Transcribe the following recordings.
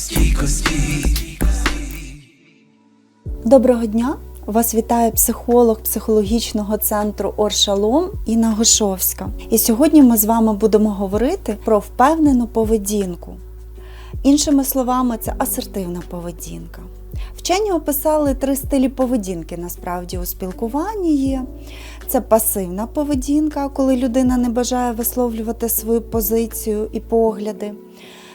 стійко, стійко. Доброго дня! Вас вітає психолог психологічного центру Оршалом Інна Гошовська. І сьогодні ми з вами будемо говорити про впевнену поведінку. Іншими словами, це асертивна поведінка. Вчені описали три стилі поведінки насправді у спілкуванні є. Це пасивна поведінка, коли людина не бажає висловлювати свою позицію і погляди.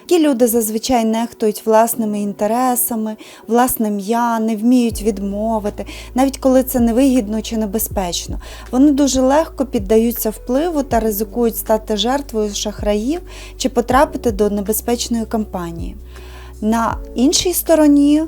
Такі люди зазвичай нехтують власними інтересами, власним я, не вміють відмовити, навіть коли це невигідно чи небезпечно. Вони дуже легко піддаються впливу та ризикують стати жертвою шахраїв чи потрапити до небезпечної кампанії. На іншій стороні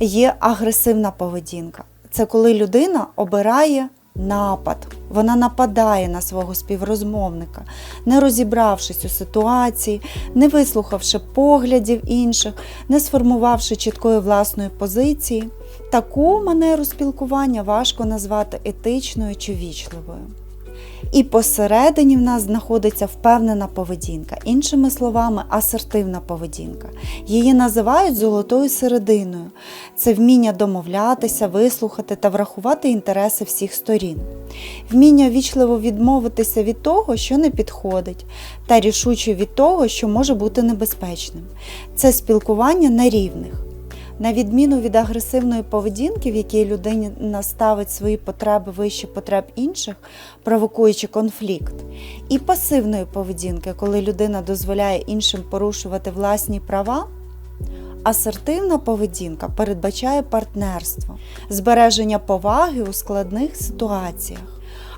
є агресивна поведінка. Це коли людина обирає напад. Вона нападає на свого співрозмовника, не розібравшись у ситуації, не вислухавши поглядів інших, не сформувавши чіткої власної позиції. Таку манеру спілкування важко назвати етичною чи вічливою. І посередині в нас знаходиться впевнена поведінка, іншими словами, асертивна поведінка. Її називають золотою серединою. Це вміння домовлятися, вислухати та врахувати інтереси всіх сторін. Вміння вічливо відмовитися від того, що не підходить, та рішуче від того, що може бути небезпечним. Це спілкування на рівних. На відміну від агресивної поведінки, в якій людина ставить свої потреби вище потреб інших, провокуючи конфлікт, і пасивної поведінки, коли людина дозволяє іншим порушувати власні права, асертивна поведінка передбачає партнерство, збереження поваги у складних ситуаціях.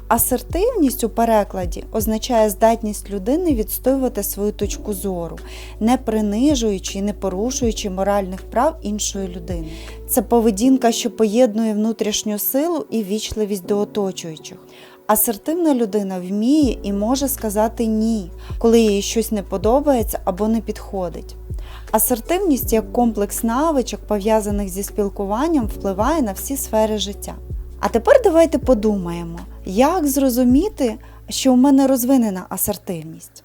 Асертивність у перекладі означає здатність людини відстоювати свою точку зору, не принижуючи і не порушуючи моральних прав іншої людини. Це поведінка, що поєднує внутрішню силу і вічливість до оточуючих. Асертивна людина вміє і може сказати ні, коли їй щось не подобається або не підходить. Асертивність як комплекс навичок, пов'язаних зі спілкуванням, впливає на всі сфери життя. А тепер давайте подумаємо, як зрозуміти, що у мене розвинена асертивність.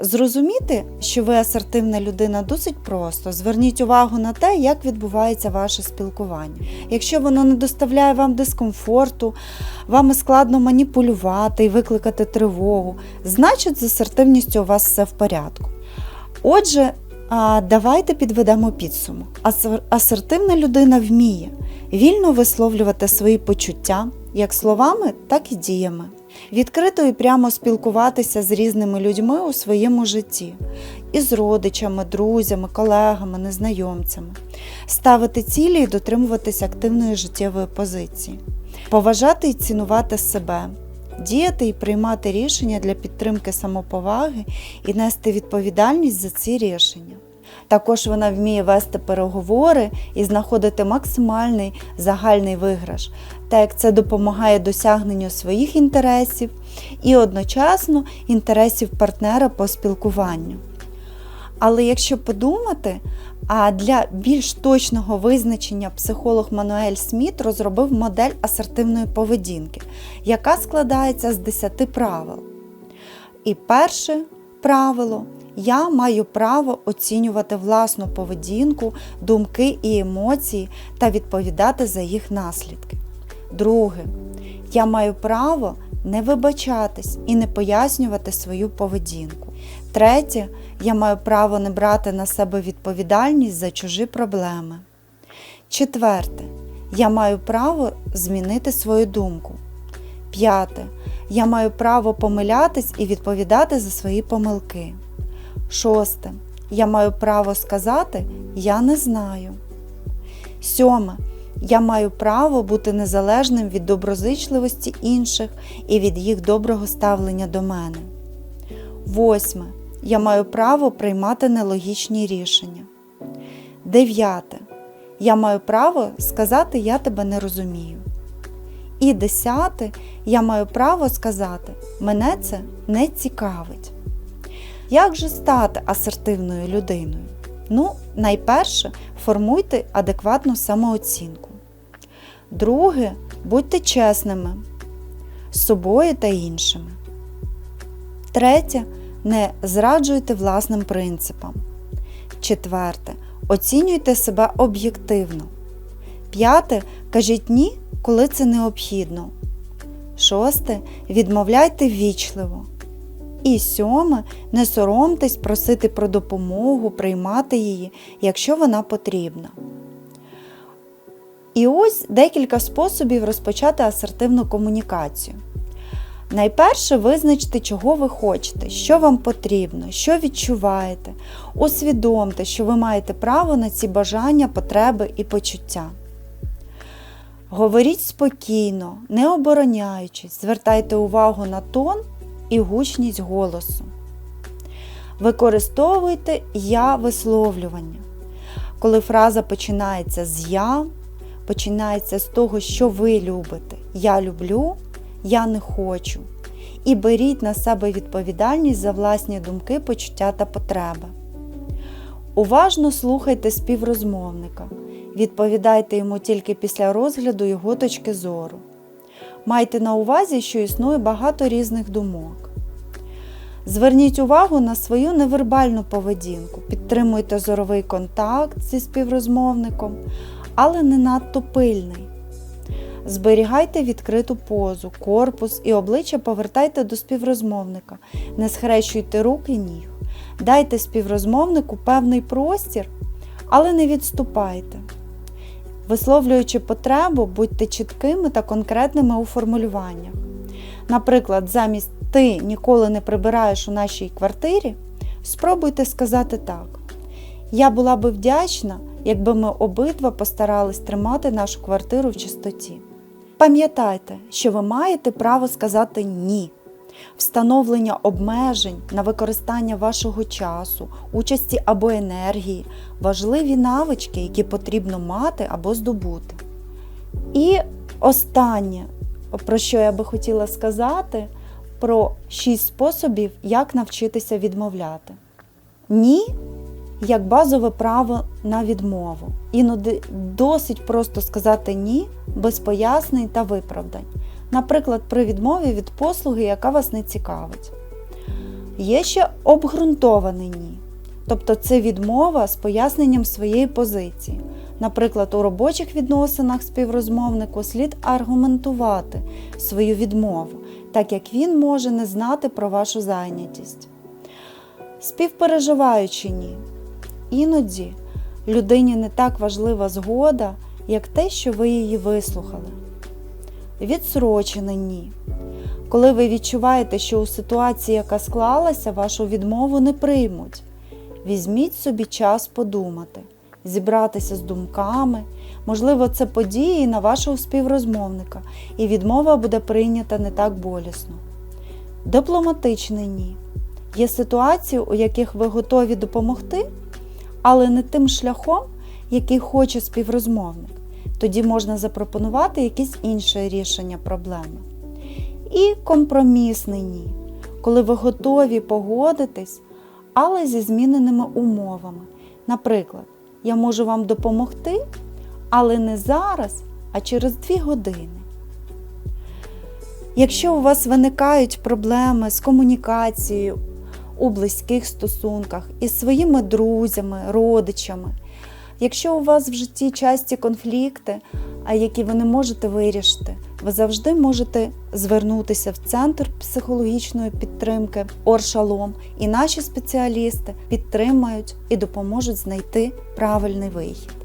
Зрозуміти, що ви асертивна людина, досить просто. Зверніть увагу на те, як відбувається ваше спілкування. Якщо воно не доставляє вам дискомфорту, вами складно маніпулювати і викликати тривогу, значить з асертивністю у вас все в порядку. Отже, давайте підведемо підсумок. Асертивна людина вміє вільно висловлювати свої почуття як словами, так і діями. Відкрито і прямо спілкуватися з різними людьми у своєму житті, із родичами, друзями, колегами, незнайомцями, ставити цілі і дотримуватися активної життєвої позиції, поважати і цінувати себе, діяти і приймати рішення для підтримки самоповаги і нести відповідальність за ці рішення. Також вона вміє вести переговори і знаходити максимальний загальний виграш, так як це допомагає досягненню своїх інтересів і одночасно інтересів партнера по спілкуванню. Але якщо подумати, а для більш точного визначення психолог Мануель Сміт розробив модель асертивної поведінки, яка складається з 10 правил. І перше правило я маю право оцінювати власну поведінку, думки і емоції та відповідати за їх наслідки. Друге, я маю право не вибачатись і не пояснювати свою поведінку. Третє, я маю право не брати на себе відповідальність за чужі проблеми. Четверте, я маю право змінити свою думку. П'яте, я маю право помилятись і відповідати за свої помилки. Шосте. Я маю право сказати Я не знаю. Сьоме. Я маю право бути незалежним від доброзичливості інших і від їх доброго ставлення до мене. Восьме. Я маю право приймати нелогічні рішення. Дев'яте. Я маю право сказати Я тебе не розумію. І десяте. Я маю право сказати Мене це не цікавить. Як же стати асертивною людиною? Ну, найперше, формуйте адекватну самооцінку. Друге, будьте чесними з собою та іншими. Третє, не зраджуйте власним принципам. Четверте, Оцінюйте себе об'єктивно. П'яте. Кажіть ні, коли це необхідно. Шосте. Відмовляйте ввічливо. І сьоме. Не соромтесь просити про допомогу, приймати її, якщо вона потрібна. І ось декілька способів розпочати асертивну комунікацію. Найперше визначте, чого ви хочете, що вам потрібно, що відчуваєте. Усвідомте, що ви маєте право на ці бажання, потреби і почуття. Говоріть спокійно, не обороняючись, звертайте увагу на тон і гучність голосу. Використовуйте я висловлювання. Коли фраза починається з я, починається з того, що ви любите. Я люблю, я не хочу. І беріть на себе відповідальність за власні думки, почуття та потреби. Уважно слухайте співрозмовника. Відповідайте йому тільки після розгляду його точки зору. Майте на увазі, що існує багато різних думок. Зверніть увагу на свою невербальну поведінку, підтримуйте зоровий контакт зі співрозмовником, але не надто пильний. Зберігайте відкриту позу, корпус і обличчя повертайте до співрозмовника, не схрещуйте рук і ніг. Дайте співрозмовнику певний простір, але не відступайте. Висловлюючи потребу, будьте чіткими та конкретними у формулюваннях. Наприклад, замість ти ніколи не прибираєш у нашій квартирі, спробуйте сказати так. Я була би вдячна, якби ми обидва постарались тримати нашу квартиру в чистоті. Пам'ятайте, що ви маєте право сказати ні. Встановлення обмежень на використання вашого часу, участі або енергії важливі навички, які потрібно мати або здобути. І останнє, про що я би хотіла сказати, про шість способів, як навчитися відмовляти. Ні як базове право на відмову. Іноді досить просто сказати ні без пояснень та виправдань. Наприклад, при відмові від послуги, яка вас не цікавить. Є ще обґрунтоване ні. Тобто це відмова з поясненням своєї позиції. Наприклад, у робочих відносинах співрозмовнику слід аргументувати свою відмову, так як він може не знати про вашу зайнятість. Співпереживаючи ні. Іноді людині не так важлива згода, як те, що ви її вислухали. Відсрочене ні. Коли ви відчуваєте, що у ситуації, яка склалася, вашу відмову не приймуть. Візьміть собі час подумати, зібратися з думками. Можливо, це події на вашого співрозмовника, і відмова буде прийнята не так болісно. Дипломатичне ні. Є ситуації, у яких ви готові допомогти, але не тим шляхом, який хоче співрозмовник. Тоді можна запропонувати якесь інше рішення проблеми. І компромісний ні, коли ви готові погодитись, але зі зміненими умовами. Наприклад, я можу вам допомогти, але не зараз, а через дві години. Якщо у вас виникають проблеми з комунікацією у близьких стосунках із своїми друзями, родичами, якщо у вас в житті часті конфлікти, а які ви не можете вирішити, ви завжди можете звернутися в центр психологічної підтримки Оршалом, і наші спеціалісти підтримають і допоможуть знайти правильний вихід.